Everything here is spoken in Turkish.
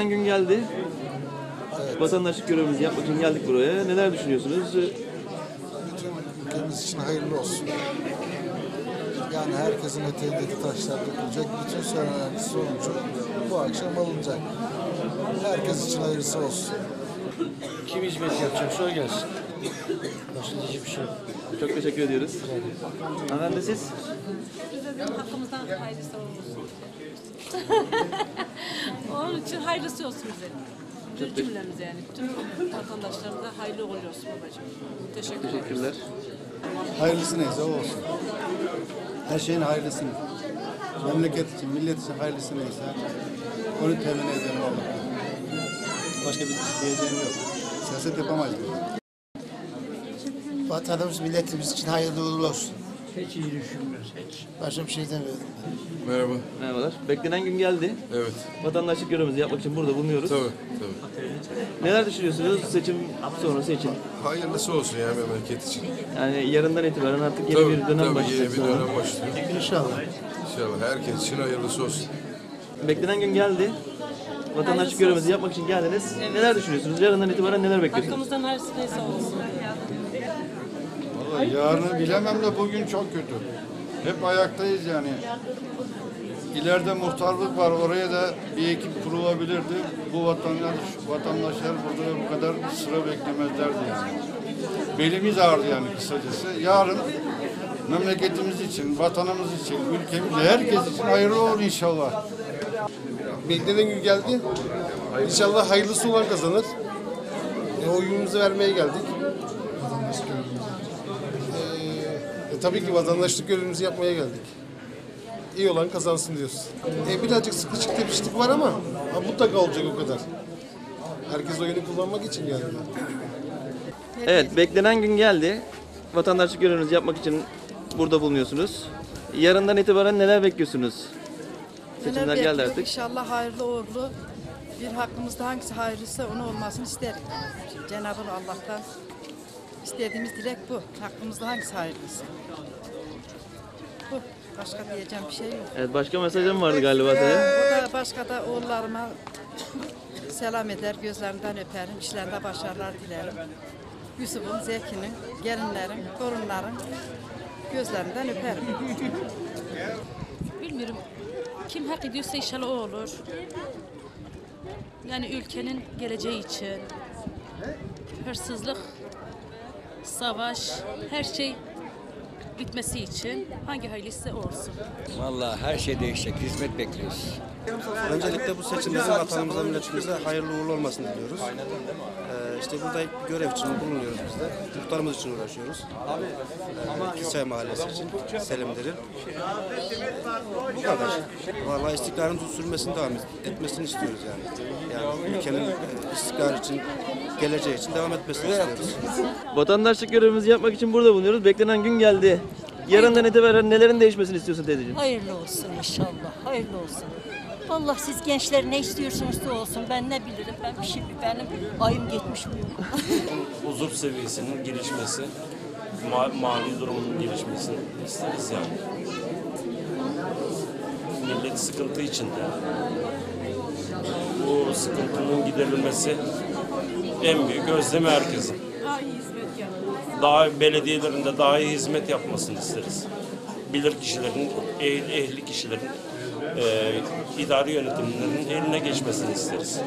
Beklenen gün geldi. Vatandaşlık görevimizi yapmak için geldik buraya. Neler düşünüyorsunuz? ülkemiz için hayırlı olsun. Yani herkesin eteğindeki taşlar dökülecek. Bütün söylenenlerin sonucu bu akşam alınacak. Herkes için hayırlısı olsun. Kim hizmet yapacaksa o gelsin. Başka hiçbir şey yok. Çok teşekkür ediyoruz. Hanımefendi siz? Bize de hakkımızdan hayırlısı olsun. Onun için hayırlısı olsun bize. Bütün cümlemize yani. Bütün vatandaşlarımıza hayırlı olsun babacığım. Teşekkür ederim. Teşekkürler. Hayırlısı neyse o olsun. Her şeyin hayırlısını. Memleket için, millet için hayırlısı neyse onu temin edelim Allah'tan. Başka bir diyeceğim yok. Siyaset yapamayız. Vatanımız, milletimiz için hayırlı uğurlu olsun. Hiç iyi düşünmüyoruz hiç. Başka bir şey demiyorum. Merhaba. Merhabalar. Beklenen gün geldi. Evet. Vatandaşlık görevimizi yapmak için burada bulunuyoruz. Tabii, tabii. Neler düşünüyorsunuz seçim sonrası için? Hayırlısı olsun ya memleket için. Yani yarından itibaren artık yeni Tabii, bir dönem tabii, başlayacak. yeni bir dönem başlıyor. İnşallah. İnşallah herkes için hayırlısı olsun. Beklenen gün geldi. Vatandaşlık görevimizi yapmak için geldiniz. Neler düşünüyorsunuz? Yarından itibaren neler bekliyorsunuz? Hakkımızdan hayırlısı neyse olsun. Vallahi yarını bilemem de bugün çok kötü. Hep ayaktayız yani. İleride muhtarlık var. Oraya da bir ekip kurulabilirdi. Bu vatandaş, vatandaşlar burada bu kadar sıra beklemezlerdi yani. Belimiz ağrıdı yani kısacası. Yarın memleketimiz için, vatanımız için, ülkemiz, herkes için hayırlı olur inşallah. Beklenen gün geldi. İnşallah hayırlısı olan kazanır. E, oyunumuzu vermeye geldik. E, e, tabii ki vatandaşlık görevimizi yapmaya geldik. İyi olan kazansın diyoruz. E, birazcık sıkışık tepişlik var ama, ama mutlaka olacak o kadar. Herkes oyunu kullanmak için geldi. Evet, beklenen gün geldi. Vatandaşlık görevinizi yapmak için burada bulunuyorsunuz. Yarından itibaren neler bekliyorsunuz? Seçimler Neler geldi bekliyor? artık. İnşallah hayırlı uğurlu bir hakkımızda hangisi hayırlısı onu olmasını isterim. Cenab-ı Allah'tan istediğimiz dilek bu. Hakkımızda hangisi hayırlısı? Bu. Başka diyeceğim bir şey yok. Evet, başka mesajım vardı galiba senin. Burada başka da oğullarıma selam eder, gözlerinden öperim, işlerinde başarılar dilerim. Yusuf'un, Zeki'nin, gelinlerin, torunların gözlerinden öperim. Bilmiyorum. Kim hak ediyorsa inşallah o olur. Yani ülkenin geleceği için. Hırsızlık, savaş, her şey bitmesi için hangi hayırlısı olsun. Vallahi her şey değişecek. Hizmet bekliyoruz. Öncelikle bu seçimimizin vatanımıza, milletimize hayırlı uğurlu olmasını diliyoruz. Ee, işte burada görev için bulunuyoruz biz de. Muhtarımız için uğraşıyoruz. Ee, Kisay Mahallesi için, Selimdir'in. Bu kadar. Vallahi istikrarın sürmesini devam etmesini istiyoruz yani. Yani ülkenin e, istikrar için, geleceği için devam etmesini istiyoruz. Vatandaşlık görevimizi yapmak için burada bulunuyoruz. Beklenen gün geldi. Yarından itibaren nelerin değişmesini istiyorsun teyzeciğim? Hayırlı olsun inşallah. Hayırlı olsun. Allah siz gençler ne istiyorsunuz da olsun. Ben ne bilirim. Ben bir şey benim ayım gitmiş mi? Huzur seviyesinin gelişmesi, ma- mali durumunun gelişmesini isteriz yani. Millet sıkıntı içinde. Bu sıkıntının giderilmesi en büyük özlemi herkesin. Daha iyi hizmet yapın. Daha belediyelerinde daha iyi hizmet yapmasını isteriz. Bilir kişilerin, ehli kişilerin e, idari yönetimlerinin eline geçmesini isteriz.